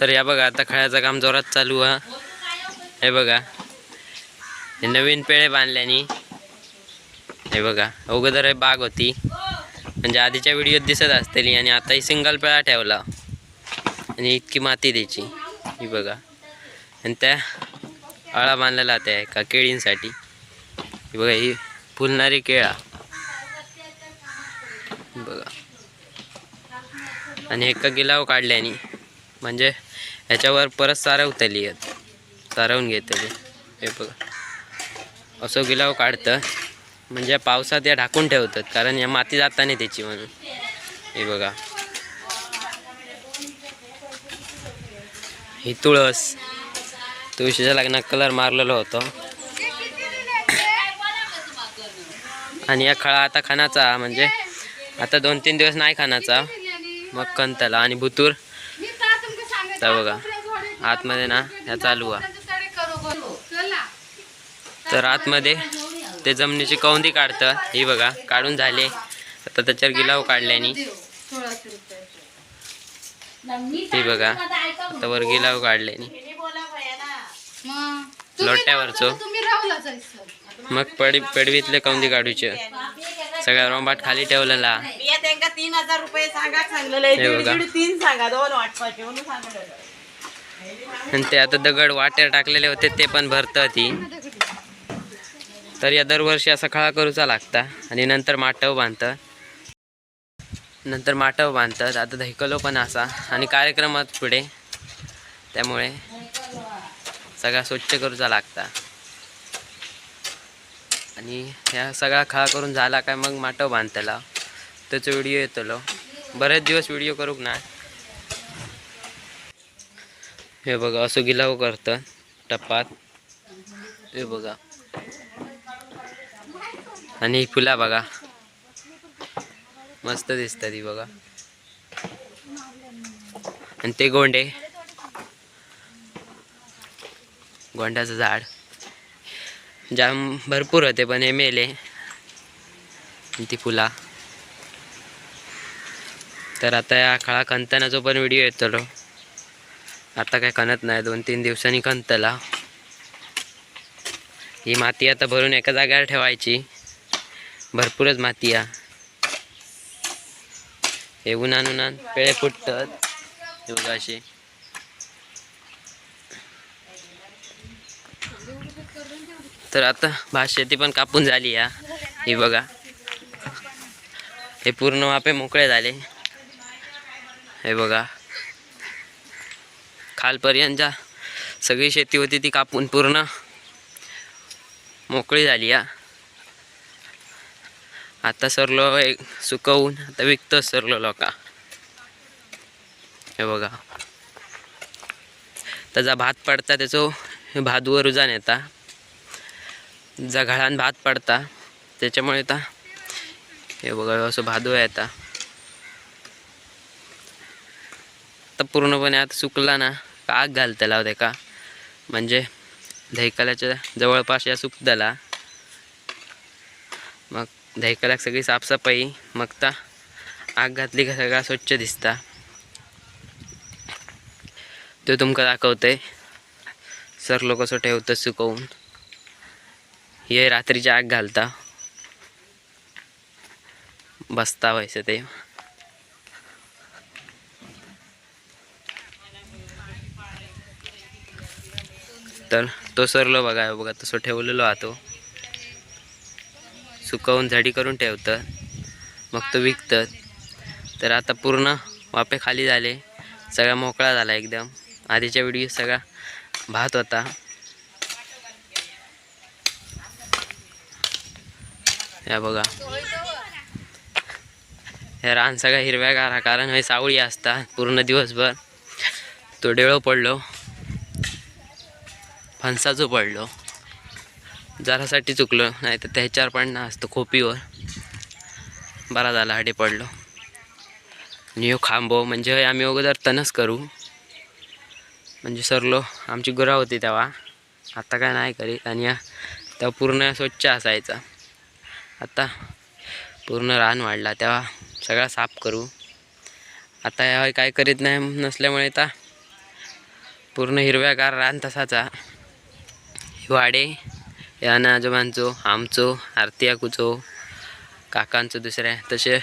तर या बघा आता खळ्याचं काम जोरात चालू हा हे बघा. हे नवीन पेळे बांधल्यानी. हे बघा अगोदर हे बाग होती. म्हणजे आधीच्या व्हिडिओत दिसत असतेली आणि आता ही सिंगल पेळा ठेवला. आणि इतकी माती द्यायची. ही बघा. आणि त्या आळा बांधलेला त्या एका केळींसाठी. ही बघा ही फुलणारी केळा. बघा. आणि एका गिलाव काढल्याने. म्हणजे ह्याच्यावर परत सारवतली आहेत. सारवून घेतली हे बघा. असं गिलाव काढतं. म्हणजे पावसात या ढाकून ठेवतात. कारण या माती जाता नाही त्याची म्हणून. हे बघा. ही तुळस. तुळशीच्या लग्नात कलर मारलेलो होतो. आणि या खळा आता खाण्याचा म्हणजे आता दोन तीन दिवस नाही खाण्याचा मग कंतला आणि भुतूर तर बघा आतमध्ये ना ह्या चालू तर आतमध्ये ते जमिनीची कौंदी काढतं ही बघा काढून झाले. आता त्याच्यावर गिलाव काढल्याने ही बघा आता वर गिलाव काढल्याने लोट्यावरचो. मग पडी पडवीतले कौंदी काढूचे. सगळा रोंबाट खाली ठेवलेला. तीन हजार रुपये सांगा सांगलेलं तीन सांगा. दोन वाटपाचे म्हणून सांगलेलं आणि ते आता दगड वाटेर टाकलेले होते ते पण भरतं ती. तर या दरवर्षी असा खळा करूचा लागता. आणि नंतर माटव बांधतं. नंतर माटव बांधतात आता धैकलो पण असा. आणि कार्यक्रमात पुढे. त्यामुळे सगळा स्वच्छ करूचा लागता. आणि ह्या सगळा खळा करून झाला काय मग माटव बांधतला. त्याचा व्हिडिओ येतलो. बरेच दिवस व्हिडिओ करूक ना. हे बघा असं गिलाव करतं टप्पात हे बघा. आणि ही फुला बघा. मस्त दिसतात ही बघा. आणि ते गोंडे. गोंड्याचं झाड. जाम भरपूर होते पण हे मेले. ती फुला. तर आता या खळा खंतनाचा पण व्हिडिओ येतलो आता काय खणत नाही दोन तीन दिवसांनी खणतला. ही माती आता भरून एका जाग्यावर ठेवायची. भरपूरच माती आहे हे उन्हान उन्हान पेळे फुटतात. योगाशी बघा असे तर आता भात शेती पण कापून झाली या. ही बघा. हे पूर्ण वापे मोकळे झाले. हे बघा. खालपर्यंत ज्या सगळी शेती होती ती कापून पूर्ण मोकळी झाली या. आता सरलो एक सुकवून आता विकतो सरलो लोका. हे बघा. त्याचा भात पडता त्याचो भात वर उजान येता. जा भात पडता. त्याच्यामुळे आता हे बघा असं भादव येता आता. पूर्णपणे आता सुकला ना का आग घालतला तेका म्हणजे दहीकाल्याच्या जवळपास या सुकतला. मग दहीकाल्याक सगळी साफसफाई मग ता आग घातली का सगळा स्वच्छ दिसता. तो तुमका दाखवतंय. सरलो कसं ठेवतं सुकवून. हे रात्रीची आग घालता. बसता व्हायचं ते. तर तो सरलो बघा बघा तसं ठेवलेलो आतो सुकवून झाडी करून ठेवतं मग तो विकतं तर आता पूर्ण वापे खाली झाले. सगळा मोकळा झाला एकदम. आधीच्या व्हिडिओ सगळा भात होता. या बघा. हे रान सगळ्या हिरव्यागार हा कारण हे सावळी असता पूर्ण दिवसभर. तो डेळो पडलो. फणसाचो पडलो. जरासाठी चुकलो नाही तर त्याच्यावर पडणं असतं खोपीवर. बरा झाला हाडे पडलो. आणि खांबो म्हणजे आम्ही अगोदर तनस करू. म्हणजे सरलो आमची गुरा होती तेव्हा. आता काय नाही करीत आणि तेव्हा पूर्ण स्वच्छ असायचा. आता पूर्ण रान वाढला तेव्हा सगळा साफ करू. आता ह्या काय करीत नाही नसल्यामुळे आता पूर्ण हिरव्यागार रान तसाचा. वाडे याना आजोबांचो आमचो आरती आकूचो काकांचो दुसऱ्या तसे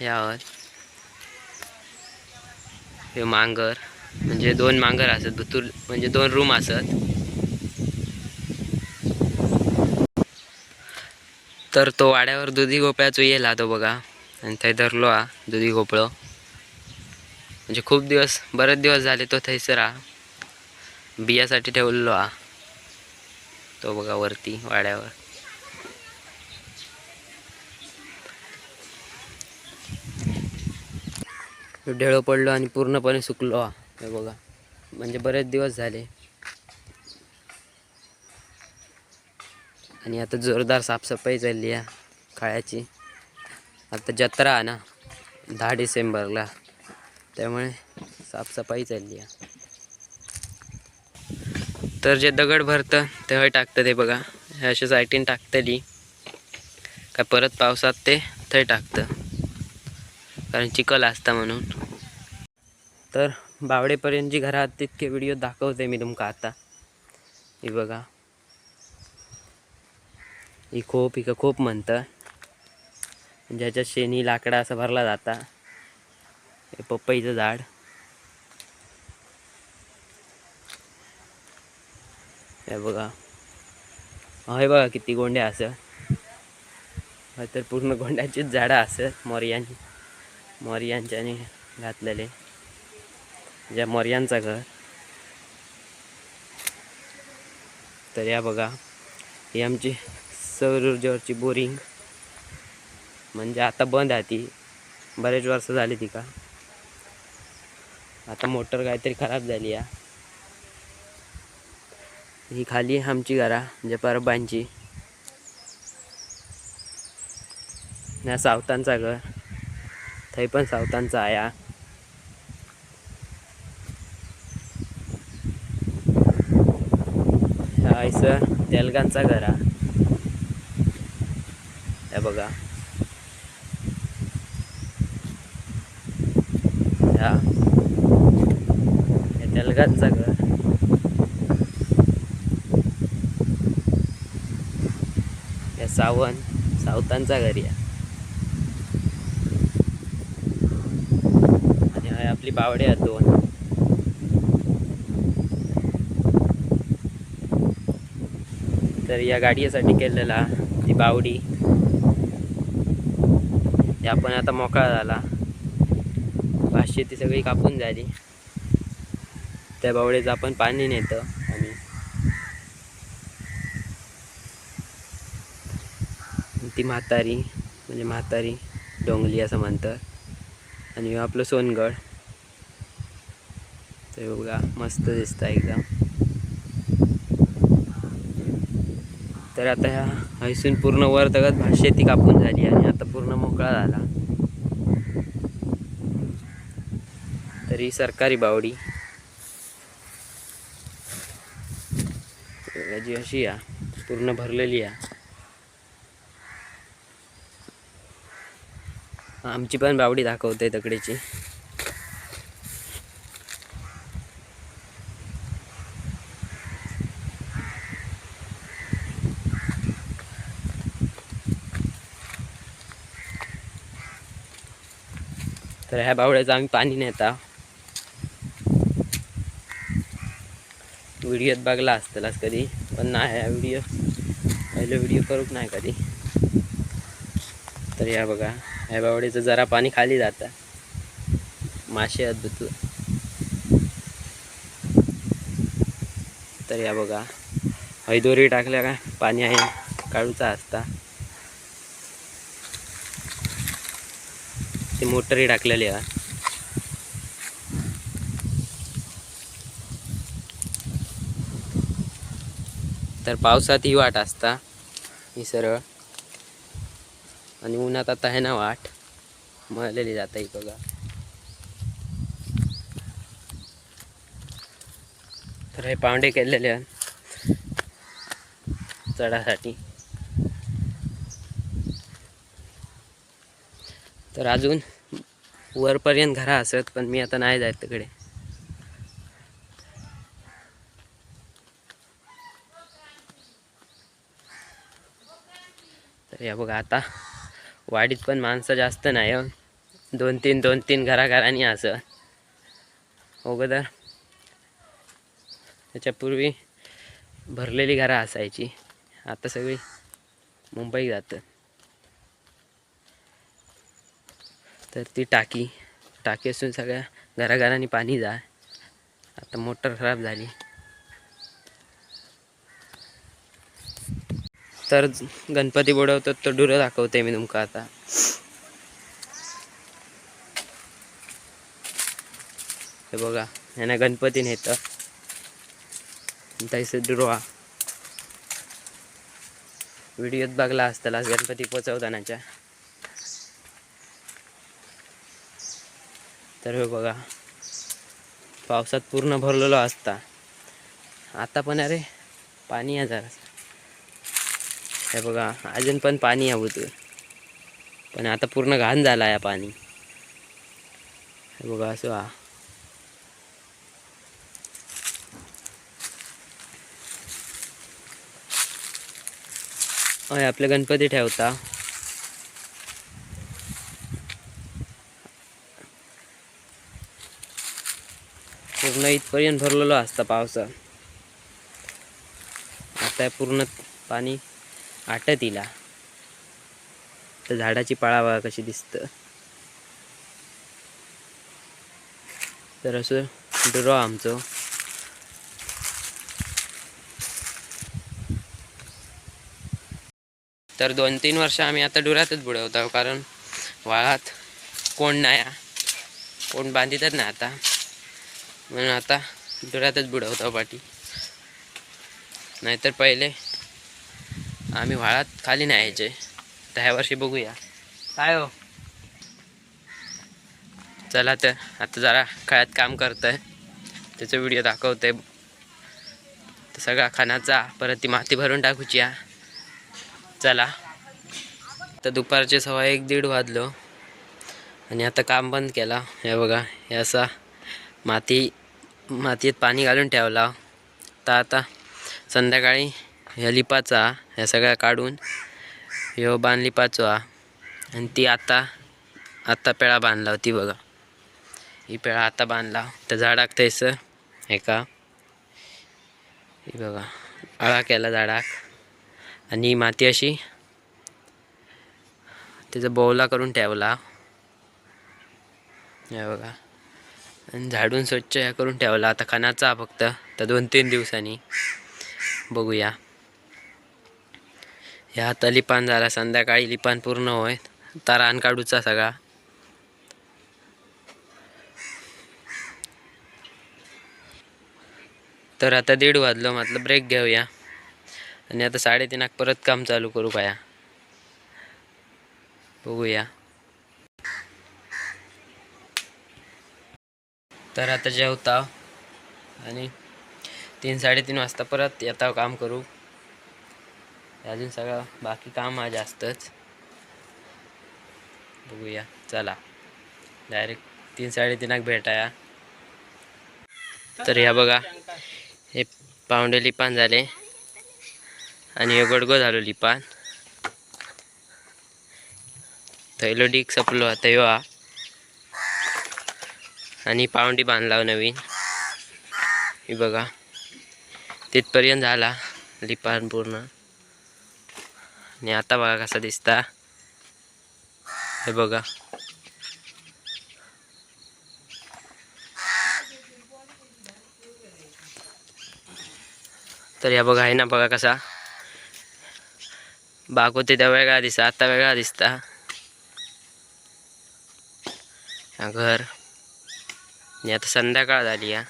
यावर. हे मांगर म्हणजे दोन मांगर असत भुतूर म्हणजे दोन रूम असत. तर तो वाड्यावर दुधी गोपळ्याचो येला तो बघा. आणि थंय धरलो हा दुधी गोपळो. म्हणजे खूप दिवस बरेच दिवस झाले तो थंयसर हा. बियासाठी ठेवलेलो हा. तो बघा वरती वाड्यावर. ढेळो पडलो आणि पूर्णपणे सुकलो हा. हे बघा. म्हणजे बरेच दिवस झाले. आणि आता जोरदार साफसफाई चालली आहे काळ्याची आता जत्रा आहे ना दहा डिसेंबरला. त्यामुळे साफसफाई चालली आहे. तर जे दगड भरतं ते हय टाकतं ते बघा. अशा सायटीन टाकतली. काय परत पावसात ते थंय टाकतं. कारण चिखल असता म्हणून. तर बावडेपर्यंत जी घरात तितके व्हिडिओ दाखवते मी तुमका आता. ही बघा. ही खोप इकं खोप म्हणतं. ज्याच्यात शेणी लाकडा असा भरला जाता. हे पपईचं झाड. हे बघा. हे बघा किती गोंड्या असं. हय तर पूर्ण गोंड्याचीच झाडं असत मोर्यांची मोर्यांच्याने घातलेले. ज्या मोर्यांचं घर. तर या बघा. ही आमची सौर ऊर्जेवरची बोरिंग. म्हणजे आता बंद आहे ती. बरेच वर्ष झाली ती का? आता मोटर काहीतरी खराब झाली आहे ही खाली आमची घरा म्हणजे परबांची. या सावतांचा घर. थंय पण सावतांचा आया ह्या तेलगांचा घरा बघा. ह्या हे घर. या सावन सावतांचा घरी आहे. आणि हय आपली बावडे आहेत दोन. तर या गाडीसाठी केलेला ही बावडी. या आपण आता मोकळा झाला. भाषे ती सगळी कापून झाली. त्या बावडीचं आपण पाणी नेतं आम्ही. ती म्हातारी म्हणजे म्हातारी डोंगली असं म्हणतात. आणि आपलं सोनगड. ते बघा मस्त दिसतं एकदम. तर आता ह्या हैसून पूर्ण वर तगत भात कापून झाली आणि आता पूर्ण मोकळा झाला. तर ही सरकारी बावडी. जी अशी या. पूर्ण भरलेली आहे आमची पण बावडी दाखवते तकडेची तर ह्या बावड्याचं आम्ही पाणी नेता. व्हिडिओत बघला असतलाच कधी पण नाही ह्या व्हिडिओ पहिले व्हिडिओ करूक नाही कधी. तर या बघा ह्या बावडीचं जरा पाणी खाली जातं. मासे अद्भुत. तर या बघा हैदोरी टाकल्या का? पाणी आहे काढूचा असता ते मोटरही टाकलेली आहे. तर पावसात ही वाट असता ही सरळ. आणि उन्हात आता आहे ना वाट. मळलेली जाता ही बघा. तर हे पावडे केलेले आहेत. चढासाठी. तर अजून वरपर्यंत घरा असत पण मी आता नाही जायत तिकडे. तर या बघा आता वाडीत पण माणसं जास्त नाही हो. दोन तीन दोन तीन घराघरांनी असं हो अगोदर त्याच्यापूर्वी भरलेली घरं असायची आता सगळी मुंबई जातं तर ती टाकी टाकी असून सगळ्या घराघरांनी पाणी जा आता मोटर खराब झाली. तर गणपती बुडवतो तो डुरं दाखवते मी तुमका आता. हे बघा यांना गणपती नेतं. तैसे डुरवा व्हिडिओत बघला असताला गणपती पोचवतानाच्या. तर हे बघा. पावसात पूर्ण भरलेलो असता आता पण अरे पाणी आहे जरा. हे बघा अजून पण पाणी आहे होतं पण आता पूर्ण घाण झाला आहे पाणी. हे बघा असं हा. होय आपले गणपती ठेवता. पूर्ण इथपर्यंत भरलेलो असता पावसा. आता पूर्ण पाणी आटत इला. तर झाडाची पाळावा कशी दिसतं? तर असं डुरो आमचं. तर दोन तीन वर्ष आम्ही आता डुरातच बुडवतो कारण वाळात कोण नाही हा. कोण बांधितच नाही आता. म्हणून आता डुरातच बुडवतो पाठी. नाहीतर पहिले आम्ही वाळात खाली नाही यायचे तर ह्या वर्षी बघूया. काय हो? चला तर आता जरा खळ्यात काम करतंय. त्याचा व्हिडिओ दाखवतोय. तर सगळा खानाचा परत ती माती भरून टाकूची हा. चला. तर दुपारचे सव्वा एक दीड वाजलो. आणि आता काम बंद केला. हे बघा हे असा माती मातीत पाणी घालून ठेवला. तर आता संध्याकाळी ह्या लिपाचा ह्या सगळ्या काढून ह्यो बांध लिपाचो हा आणि ती आता आत्ता पेळा बांधला होती बघा. ही पेळा आता बांधला. त्या झाडाक थंयसर हे का? ही बघा. आळा केला झाडाक आणि माती अशी त्याचा बोवला करून ठेवला. हे बघा. आणि झाडून स्वच्छ ह्या करून ठेवला. आता खानाचा फक्त. तर दोन तीन दिवसांनी. बघूया. ह्या आता लिपान झाला. संध्याकाळी लिपान पूर्ण होय. आता रान काढूचा सगळा. तर आता दीड वाजलो. म्हटलं ब्रेक घेऊया. आणि आता साडेतीनाक परत काम चालू करू पाया. बघूया. तर आता जेवता. आणि तीन साडेतीन वाजता परत येता काम करू. अजून सगळं बाकी काम हा जास्तच. बघूया. चला. डायरेक्ट तीन साडेतीनाक भेटाया. तर ह्या बघा. हे पावंडे लिपान झाले. आणि हे गडगो झालो लिपान. थैलो डीक सपलो आता ह्यो हा. आणि पावंडी बांधला नवीन. हे बघा. तिथपर्यंत झाला लिपान पूर्ण. आणि आता बघा कसा दिसता. हे बघा. तर या बघा आहे ना बघा कसा. बाग होते त्या वेगळा दिसता आता वेगळा दिसता. घर. आणि आता संध्याकाळ झाली या.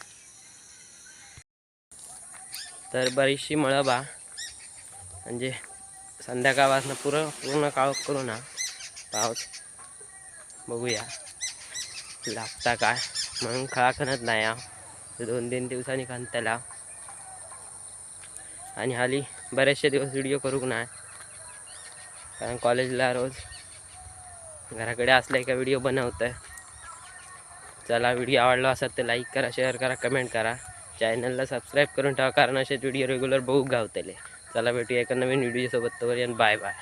तर बरीचशी मळबा म्हणजे संध्याकाळपासून पुरं पूर्ण काळ करू ना. पाऊस. बघूया. लागता काय? म्हणून खळा खणत नाही हा. दोन तीन दिवसांनी खणतला आणि हाली बरेचसे दिवस व्हिडिओ करूक नाही कारण कॉलेजला रोज घराकडे असल्या का व्हिडिओ बनवतोय. चला व्हिडिओ आवडला असेल तर लाईक करा शेअर करा कमेंट करा. चॅनलला सबस्क्राईब करून ठेवा कारण असेच व्हिडिओ रेग्युलर बघू गावतले. चला भेटूया एका नवीन व्हिडिओसोबत तोपर्यंत बाय बाय